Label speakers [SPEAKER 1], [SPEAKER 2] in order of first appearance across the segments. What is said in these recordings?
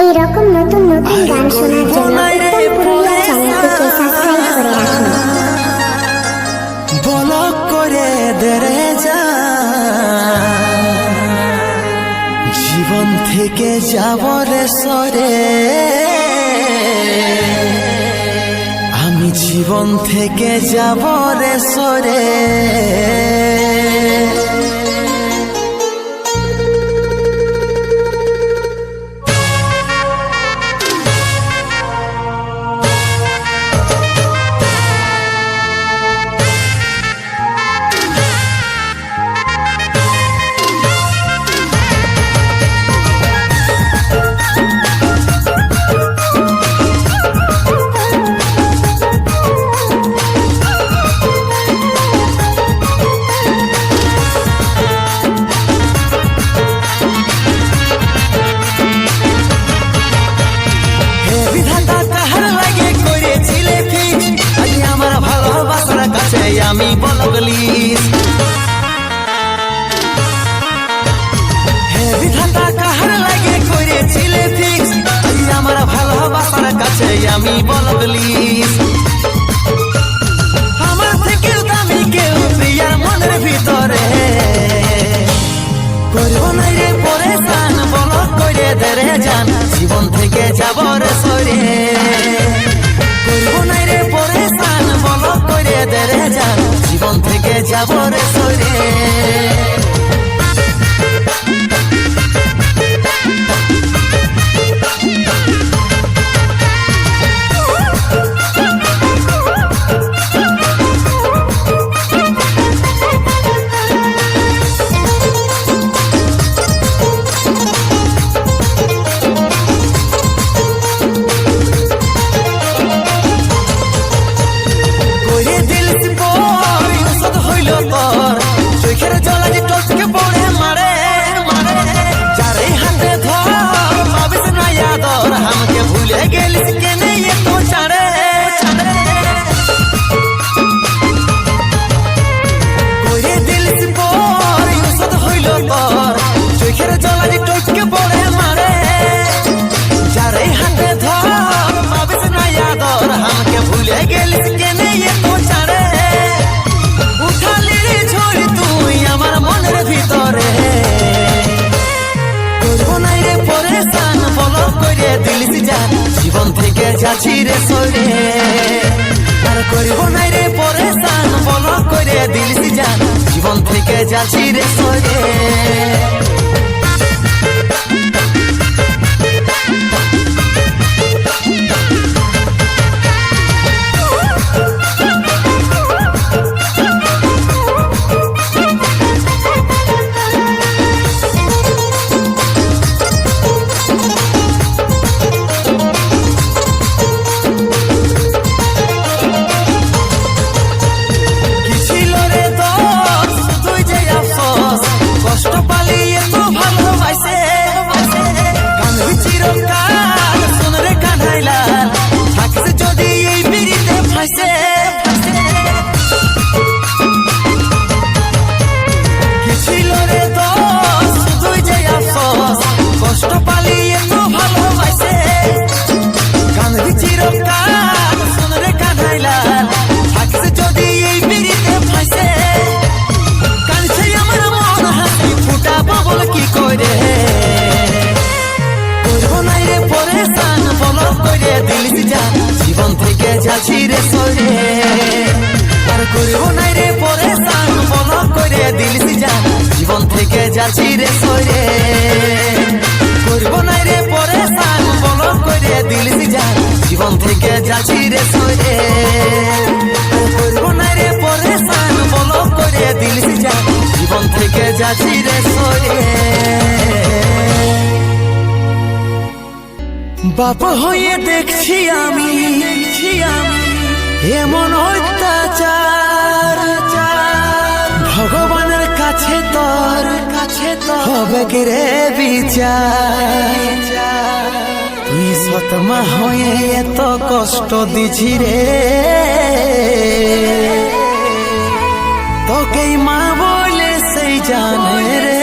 [SPEAKER 1] এই রকম নতুন নতুন গান শোনার জন্য উত্তম পুরুলিয়া চ্যানেলটিকে সাবস্ক্রাইব করে রাখুন।
[SPEAKER 2] বলক করে দেরে যা। জীবন থেকে যাব রে সরে। আমি জীবন থেকে যাব রে সরে। থেকে যাচ্ছি রে সরে আর করিব নাই রে পরেশান বল করে দিলিস জীবন থেকে যাচ্ছি রে সরে যা, জীবন থেকে যাচ্ছি রে সরে। আর করব নাই রে পরেশান বল করে দিলিস যা, জীবন থেকে যাচ্ছি রে সরে। করব নাই রে পরেশান বল করে দিলিস যা, জীবন থেকে যাচ্ছি রে সরে। করব নাই রে পরেশান বল করে দিলিস যা, জীবন থেকে যাচ্ছি রে সরে। বাপ হয়ে দেখছি আমি এমন অত্যাচার, ভগবানের কাছে তোর, কাছে তো হবে কি রে বিচার হয়ে এত কষ্ট দিছি রে। তোকেই মা বলে সেই জানে রে।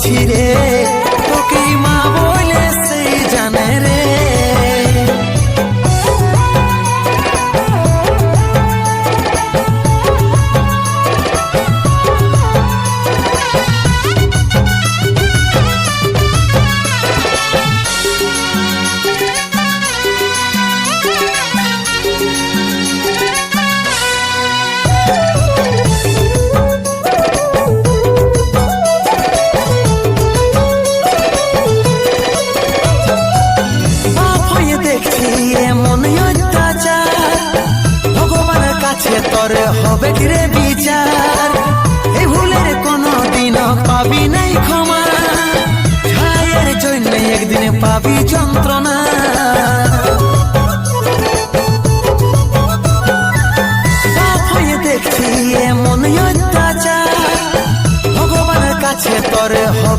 [SPEAKER 2] কষ্ট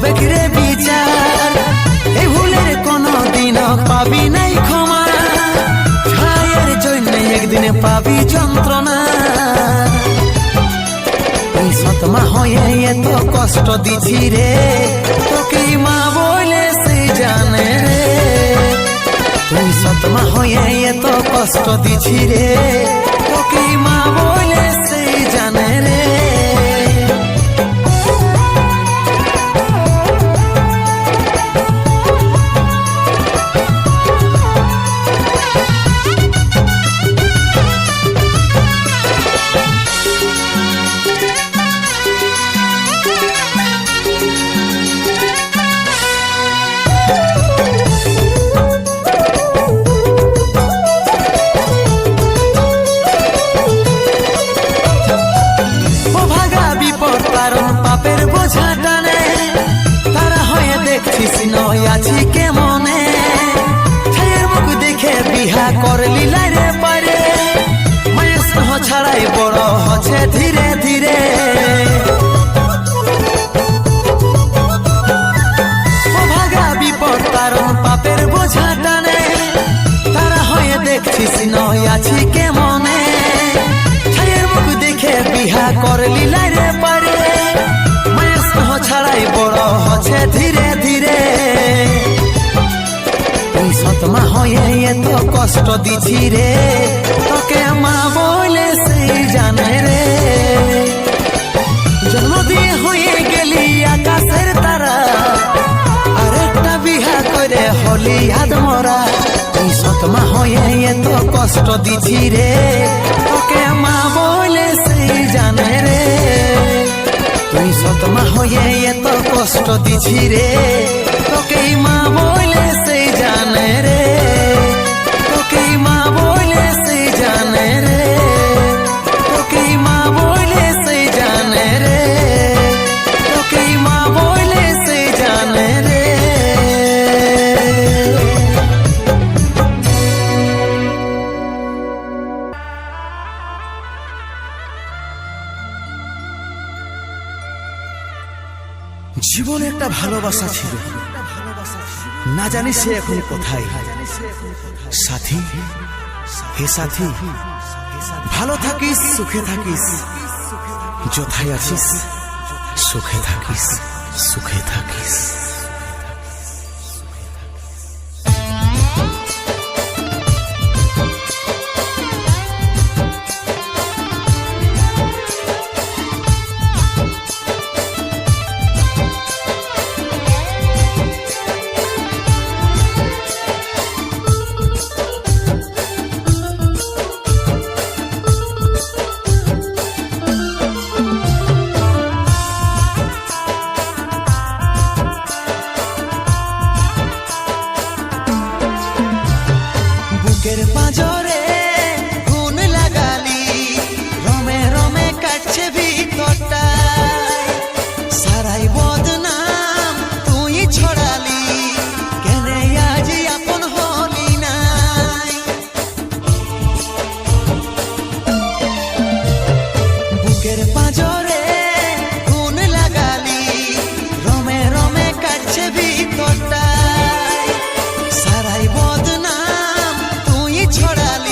[SPEAKER 2] হবে বিচার? এই ভুলের কোনো দিন পাবি নাই ক্ষমা। ছায়ের জন্য পাবি যন্ত্রণা। সতমা হয়ে এত কষ্ট দিছি রে তোকে মা বলে সেই জানে রে। তুই সতমা হয়ে এত কষ্ট দিছি রে তোকে মা কষ্ট দিছি রে। তোকে মা বলে সেই জানে রে। জন্ম দিয়ে হয়ে গেলি আকাশের তারা। আরেকটা বিহা করে হলি হাত মরা। সতমা হয়ে এত কষ্ট দিছি রে। তোকে মা বলে সেই জানে রে। তুই সতমা হয়ে এত কষ্ট দিছি রে। তোকে মা বলে সেই জানে রে। একটা ভালোবাসা ছিল। না জানি সে এখন কোথায়। সাথী, হে সাথী, ভালো থাকিস, সুখে থাকিস। যথায় আছিস, সুখে থাকিস সুখে থাকিস। போடாலி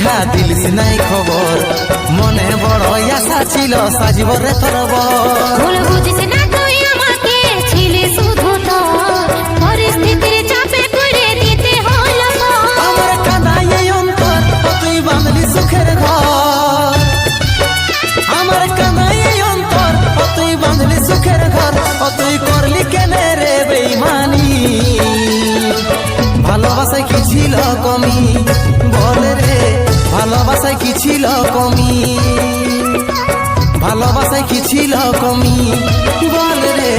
[SPEAKER 2] বিহা দিলিস নাই খবর। মনে বড় আশা ছিল সাজিবরে তোর বর।
[SPEAKER 3] ভুল বুঝিস না তুই আমাকে ছিলি শুধু তোর। পরিস্থিতির চাপে করে দিতে হলো মোর।
[SPEAKER 2] আমার কাঁদাই এই অন্তর ও তুই বাঁধলি সুখের ঘর। আমার কাঁদাই এই অন্তর তুই বাঁধলি সুখের ঘর। ও তুই করলি কেনে রে বেইমানি? ভালোবাসায় কি ছিল কমি? বল রে। ভালোবাসায় কি ছিল কমি? ভালোবাসায় কি ছিল কমি? বল রে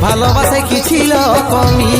[SPEAKER 2] ভালোবাসায় কি ছিল কমি?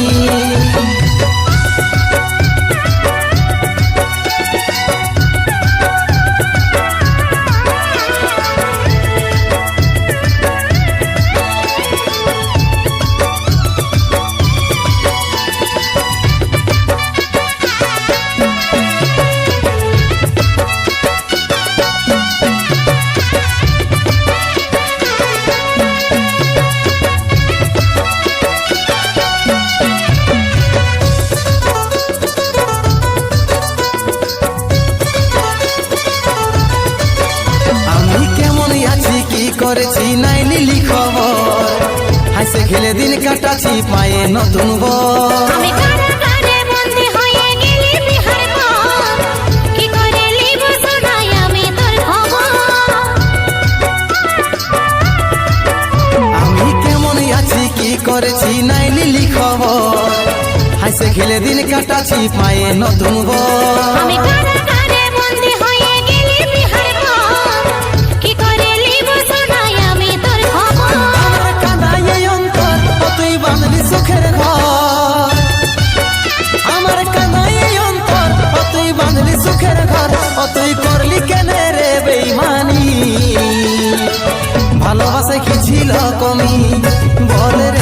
[SPEAKER 2] করেছি নাই লিলি খবর। হাসে খেলে দিন কাটাছি পায়ে নতুন
[SPEAKER 3] আমি
[SPEAKER 2] তুই করলি কেনে রে বেইমানি? ভালোবাসায় কি ছিল কমি বল রে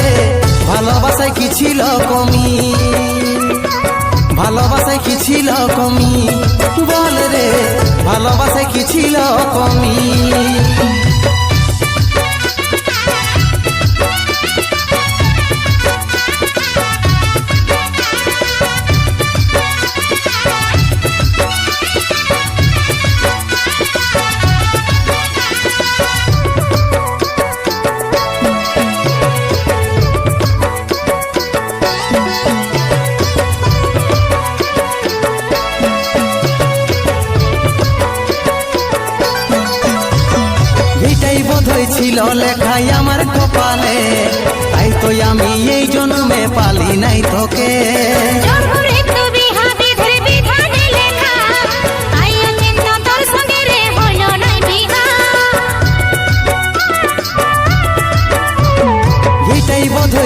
[SPEAKER 2] ভালোবাসায় কি ছিল কমি? ভালোবাসায় কি ছিল কমি? বল রে ভালোবাসায় কি ছিল কমি?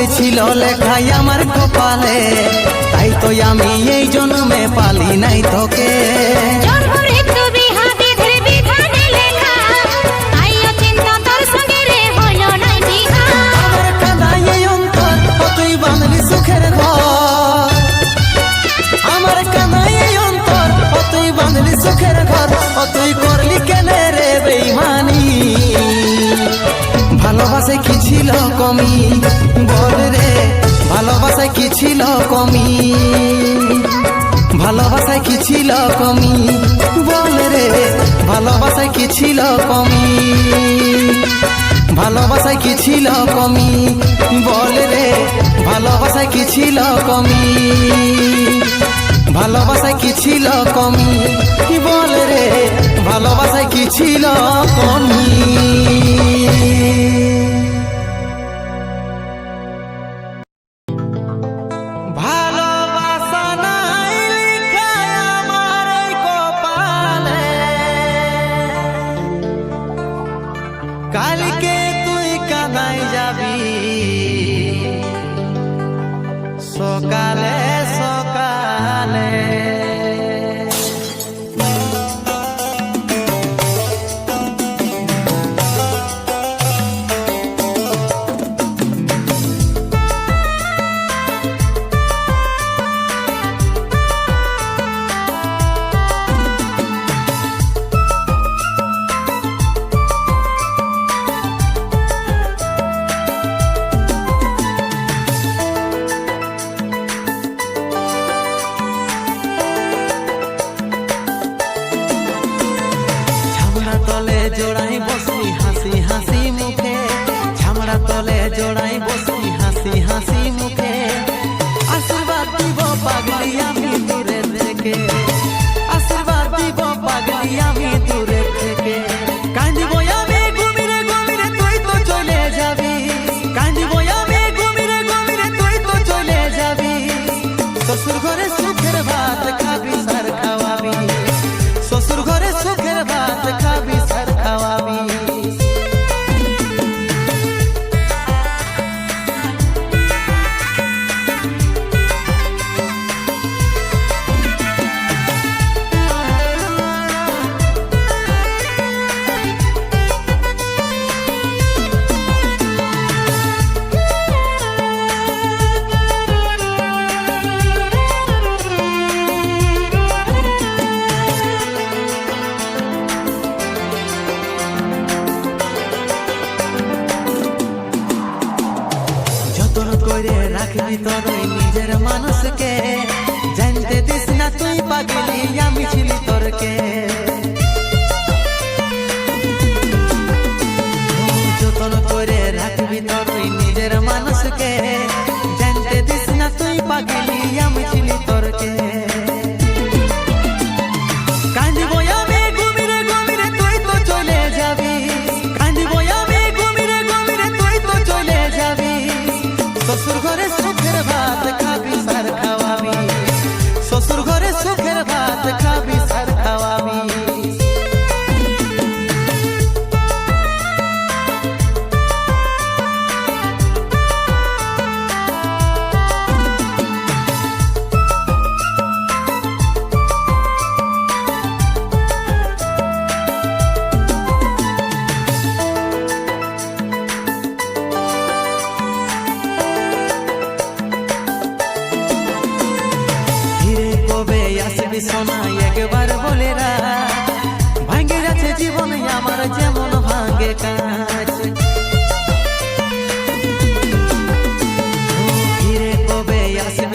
[SPEAKER 2] ছিল লেখাই আমার কপালে তাই তো আমি এই জন্মে পালি নাই তোকে। আমার অন্তর তুই বাঁধলি সুখের ঘর আমার ভালোবাসায় কি ছিল কমি? বল রে ভালোবাসায় কি ছিল কমি? ভালোবাসায় কি ছিল কমি? বল রে ভালোবাসায় কি ছিল কমি? ভালোবাসায় কি ছিল কমি? বল রে ভালোবাসায় কি ছিল কমি? ভালোবাসায় কি ছিল কমি? বল রে ভালোবাসায় কি ছিল কমি?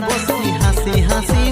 [SPEAKER 2] বসি হাসি হাসি